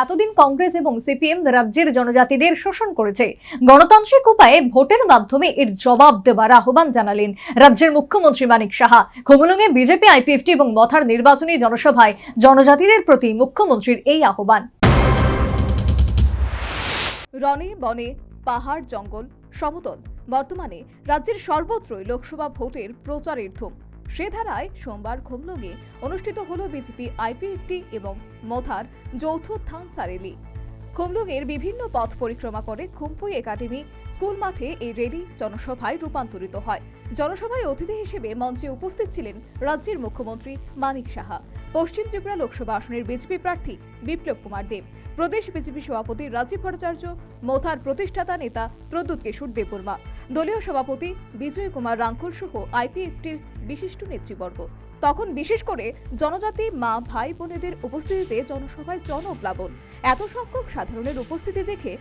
এতদিন কংগ্রেস এবং সিপিএম রাজ্যের জনজাতিদের শোষণ করেছে। গণতান্ত্রিক উপায়ে ভোটের মাধ্যমে এর জবাব দেবার আহ্বান জানালেন রাজ্যের মুখ্যমন্ত্রী মানিক সাহা। খুমুলুঙে বিজেপি, আইপিএফটি এবং মথার নির্বাচনী জনসভায় জনজাতিদের প্রতি মুখ্যমন্ত্রীর এই আহ্বান। রনে বনে, পাহাড়, জঙ্গল, সমতল। বর্তমানে রাজ্যের সর্বত্রই লোকসভা ভোটের প্রচারের ধুম। সে ধারায় সোমবার খুমলুঙে অনুষ্ঠিত হল বিজেপি আইপিএফটি এবং মথার যৌথ থান সারেলি খুমলুঙের বিভিন্ন পথ পরিক্রমা করে খুমপুই একাডেমি স্কুল মাঠে এই র্যালি জনসভায় রূপান্তরিত হয়। জনসভায় অতিথি হিসেবে মঞ্চে উপস্থিত ছিলেন রাজ্যের মুখ্যমন্ত্রী মানিক সাহা। পশ্চিম ত্রিপুরা লোকসভা আসনের বিজেপি প্রার্থী বিপ্লব কুমার দেব। প্রদেশ বিজেপি সভাপতি রাজীব ভট্টাচার্য, মোথার প্রতিষ্ঠাতা নেতা প্রদ্যুৎ কিশোর দেববর্মা, দলীয় সভাপতি বিজয় কুমার রাঙ্কুল সহ আইপিএফটির বিশিষ্ট নেতৃবর্গ। তখন বিশেষ করে জনজাতি, মা, ভাই, বোনেদের উপস্থিতিতে জনসভায় জনপ্লাবন। এত সংখ্যক সাধারণের উপস্থিতি দেখে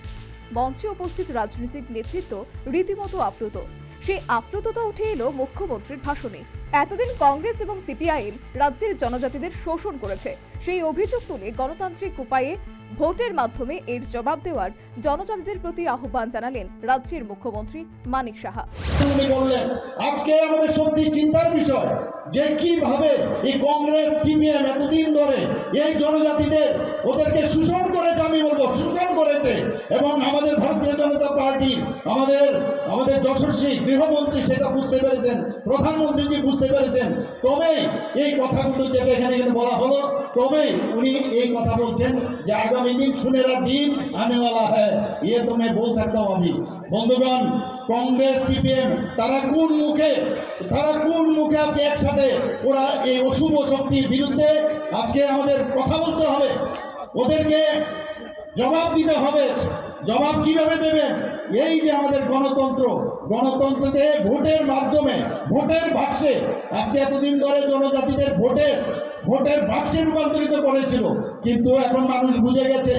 মঞ্চে উপস্থিত রাজনৈতিক নেতৃত্ব রীতিমতো আপ্লুত। সেই আপ্লুততা উঠে এলো মুখ্যমন্ত্রীর ভাষণে। এতদিন কংগ্রেস এবং সিপিআইএম রাজ্যের জনজাতিদের শোষণ করেছে। সেই অভিযোগ তুলে গণতান্ত্রিক উপায়ে ভোটের মাধ্যমে এর জবাব দেওয়ার জনজাতিদের প্রতি আহ্বান জানালেন রাজ্যের মুখ্যমন্ত্রী মানিক সাহা। বললেন, আজকে আমাদের সত্যি চিন্তার বিষয় যে কীভাবে এই কংগ্রেস, সিপিএম এতদিন ধরে এই জনজাতিদের ওদেরকে শোষণ করেছে, আমি বলব শোষণ করেছে। এবং আমাদের ভারতীয় জনতা পার্টি, আমাদের আমাদের যশস্বী গৃহমন্ত্রী সেটা বুঝতে পেরেছেন প্রধানমন্ত্রীজি বুঝতে পেরেছেন তবেই এই কথাগুলো যেটা এখানে বলা হলো তবেই উনি এই কথা বলছেন যে আগামী দিন সুনেরা দিন আনেওয়ালা হ্যাঁ ইয়ে তো मैं बोल सकता हूं अभी বন্ধুগণ কংগ্রেস সিপিএম তারা কোন মুখে তারা কোন মুখে আছে একসাথে ওরা এই অশুভ শক্তির বিরুদ্ধে আজকে আমাদের কথা বলতে হবে ওদেরকে জবাব দিতে হবে জবাব কীভাবে দেবেন? এই যে আমাদের গণতন্ত্র, গণতন্ত্রতে ভোটের মাধ্যমে, ভোটের বাক্সে, আজকে এতদিন ধরে জনজাতিদের ভোটের ভোটের বাক্সে রূপান্তরিত করেছিল, কিন্তু এখন মানুষ বুঝে গেছে,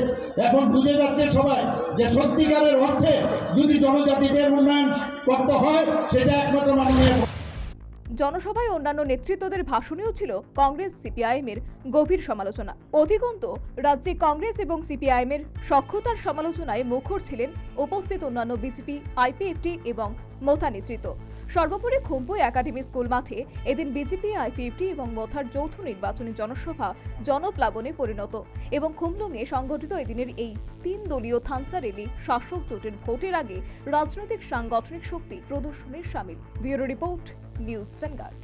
এখন বুঝে যাচ্ছে সবাই যে সত্যিকারের অর্থে যদি জনজাতিদের উন্নয়ন করতে হয়, সেটা একমাত্র মাননীয় জনসভায় অন্যান্য নেতৃত্বদের ভাষণেও ছিল কংগ্রেস সিপিআইএম এর গভীর সমালোচনা। অধিকন্ত, রাজ্যে কংগ্রেস এবং সিপিআইএম এর সক্ষতার সমালোচনায় মুখর ছিলেন উপস্থিত অন্যান্য বিজেপি, আইপিএফটি এবং মোতা নেতৃত্ব সর্বোপরি খুব্বই একাডেমি স্কুল মাঠে এদিন বিজেপি আইপিএফটি এবং মথার যৌথ নির্বাচনী জনসভা জনপ্লাবনে পরিণত এবং খুমলুঙে সংগঠিত এদিনের এই তিন দলীয় থানসা র্যালি শাসক জোটের ভোটের আগে রাজনৈতিক সাংগঠনিক শক্তি প্রদর্শনের সামিল। Bureau report, news Vanguard.